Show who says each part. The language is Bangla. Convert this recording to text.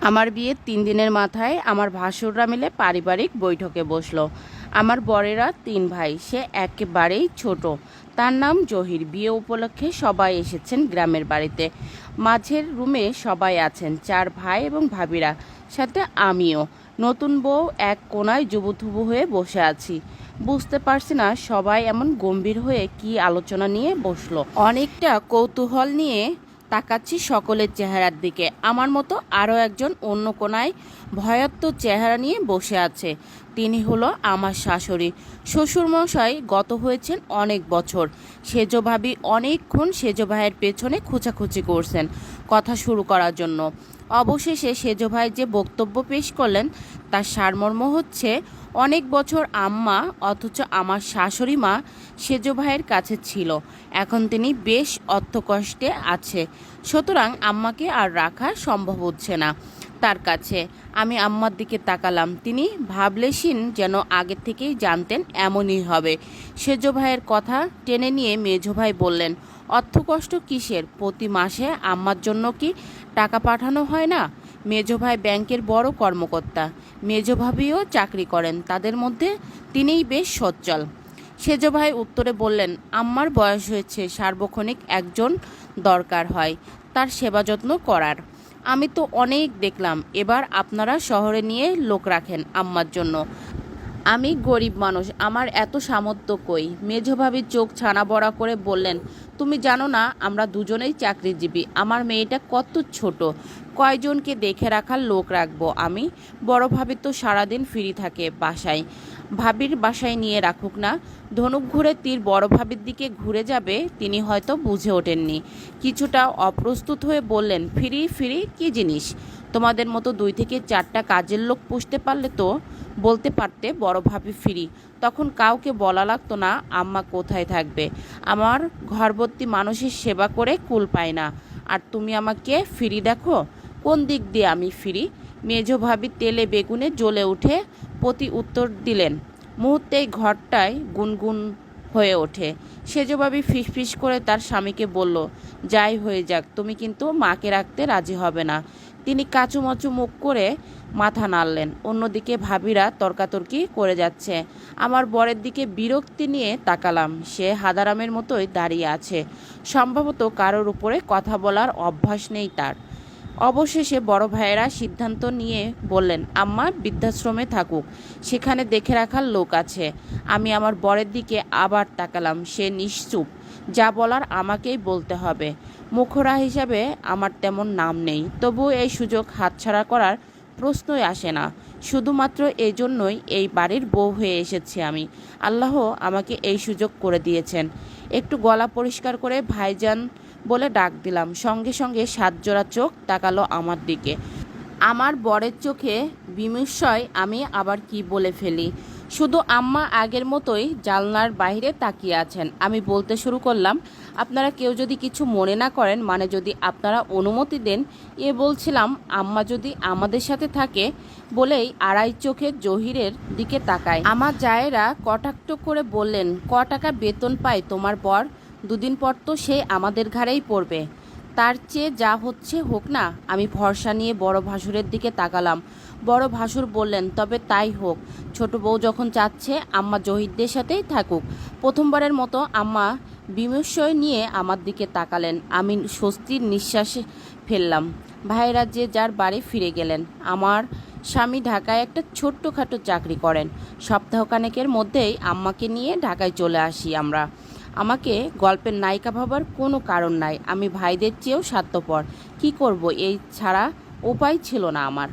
Speaker 1: আমার বিয়ের তিন দিনের মাথায় আমার ভাসুররা মিলে পারিবারিক বৈঠকে বসল। আমার বরেরা তিন ভাই, সে একেবারেই ছোট। তার নাম জহির। বিয়ে উপলক্ষে সবাই এসেছেন গ্রামের বাড়িতে। মাঝের রুমে সবাই আছেন, চার ভাই এবং ভাবিরা। সাথে আমিও। নতুন বউ এক কোনায় জুবুথুবু হয়ে বসে আছি। বুঝতে পারছি না সবাই এমন গম্ভীর হয়ে কি আলোচনা নিয়ে বসল। অনেকটা কৌতূহল নিয়ে তাকাচ্ছি সকলের চেহারার দিকে। আমার মতো আরও একজন অন্য কোনায় ভয়াত্ম চেহারা নিয়ে বসে আছে। তিনি হলো আমার শাশুড়ি। শ্বশুরমশাই গত হয়েছেন অনেক বছর। সেজ ভাবি অনেকক্ষণ সেজ ভাইয়ের পেছনে খোঁচাখুচি করছেন। কথা শুরু করার জন্য। অবশেষে সেজ ভাই যে বক্তব্য পেশ করলেন, তার সারমর্ম হচ্ছে, অনেক বছর আম্মা, অথচ আমার শাশুড়ি মা সেজ ভাইয়ের কাছে ছিল। এখন তিনি বেশ অর্থকষ্টে আছে। সুতরাং আম্মাকে আর রাখা সম্ভব হচ্ছে না তার কাছে। আমি আম্মার দিকে তাকালাম। তিনি ভাবলেশীন যেন আগে থেকেই জানতেন এমনই হবে। সেজ ভাইয়ের কথা টেনে নিয়ে মেজো ভাই বললেন অর্থকষ্ট কিসের? প্রতি মাসে আম্মার জন্য কি টাকা পাঠানো হয় না? মেজো ভাই ব্যাংকের বড় কর্মকর্তা। মেজো ভাবিও চাকরি করেন। তাদের মধ্যে তিনিই বেশ সচ্ছল। সেজ ভাই উত্তরে বললেন, আম্মার বয়স হয়েছে, সার্বক্ষণিক একজন দরকার হয়। তার সেবা যত্ন করার। আমি তো অনেক দেখলাম। এবার আপনারা শহরে নিয়ে লোক রাখেন আম্মার জন্য। আমি গরিব মানুষ, আমার এত সামর্থ্য কই? মেঝোভাবির চোখ ছানা বড়া করে বললেন, তুমি জানো না, আমরা দুজনেই চাকরিজীবী। আমার মেয়েটা কত ছোট। কয়জনকে দেখে রাখার লোক রাখব আমি? বড় ভাবি তো সারাদিন ফ্রি থাকে বাসায়। ভাবির বাসায় নিয়ে রাখুক না। ধনুক ঘুরে তীর বড় ভাবির দিকে ঘুরে যাবে, তিনি হয়তো বুঝে ওঠেননি। কিছুটা অপ্রস্তুত হয়ে বললেন, ফিরি ফিরি, কি জিনিস? তোমাদের মতো দুই থেকে চারটা কাজের লোক পুষতে পারলে তো বলতে পারতে বড় ভাবি ফিরি। তখন কাউকে বলা লাগতো না, আম্মা কোথায় থাকবে? আমার ঘরবর্তী মানুষের সেবা করে কুল পায় না। আর তুমি আমাকে ফিরি দেখো? কোন দিক দিয়ে আমি ফিরি? মেজো ভাবি তেলে বেগুনে জ্বলে উঠে প্রতি উত্তর দিলেন মুহূর্তেই ঘরটায় গুনগুন হয়ে ওঠে। সেজভাবি ফিসফিস করে তার স্বামীকে বলল, যাই হয়ে যাক, তুমি কিন্তু মাকে রাখতে রাজি হবে না। তিনি কাচুমাচু মুখ করে মাথা নাড়লেন। অন্যদিকে ভাবিরা তর্কাতর্কি করে যাচ্ছে। আমার বরের দিকে বিরক্তি নিয়ে তাকালাম। সে হাদারামের মতোই দাঁড়িয়ে আছে। সম্ভবত কারোর উপরে কথা বলার অভ্যাস নেই তার। অবশেষে বড় ভাইয়েরা সিদ্ধান্ত নিয়ে বললেন, আম্মা, বৃদ্ধাশ্রমে থাকুক। সেখানে দেখে রাখার লোক আছে। আমি আমার বরের দিকে আবার তাকালাম। সে নিশ্চুপ। যা বলার আমাকেই বলতে হবে। মুখরা হিসাবে আমার তেমন নাম নেই তবু এই সুযোগ হাতছাড়া করার প্রশ্নই আসে না। শুধুমাত্র এই জন্যই এই বাড়ির বউ হয়ে এসেছি আমি। আল্লাহ আমাকে এই সুযোগ করে দিয়েছেন। একটু গলা পরিষ্কার করে ভাইজান বলে ডাক দিলাম। সঙ্গে সঙ্গে সাত জোড়া চোখ তাকালো আমার দিকে। আমার বরের চোখে বিমস্ময় আমি আবার কি বলে ফেলি? শুধু আম্মা আগের মতোই জানলার বাইরে তাকিয়ে আছেন। আমি বলতে শুরু করলাম, আপনারা কেউ যদি কিছু মনে না করেন মানে যদি আপনারা অনুমতি দেন, এ বলছিলাম, আম্মা যদি আমাদের সাথে থাকে বলেই আড়াই চোখে জহিরের দিকে তাকায়। আমার জায়েরা কটাক্ত করে বললেন, ক টাকা বেতন পায় তোমার বর? দুদিন পর তো সে আমাদের ঘাড়েই পড়বে। তার চেয়ে যা হচ্ছে হোক না, আমি ভরসা নিয়ে বড় ভাসুরের দিকে তাকালাম। বড় ভাসুর বললেন, তবে তাই হোক। ছোট বউ যখন চাচ্ছে, আম্মা জহিরদের সাথেই থাকুক। প্রথমবারের মতো আম্মা বিমর্ষয় নিয়ে আমার দিকে তাকালেন। আমি স্বস্তির নিঃশ্বাস ফেললাম। ভাইয়েরা যে যার বাড়ি ফিরে গেলেন। আমার স্বামী ঢাকায় একটা ছোট্টখাটো চাকরি করেন। সপ্তাহখানেকের মধ্যেই আম্মাকে নিয়ে ঢাকায় চলে আসি আমরা। আমাকে গল্পের নায়িকা ভাবার কোনো কারণ নাই। আমি ভাইদের চেয়েও স্বার্থপর। কি করব? এই ছাড়া উপায় ছিল না আমার।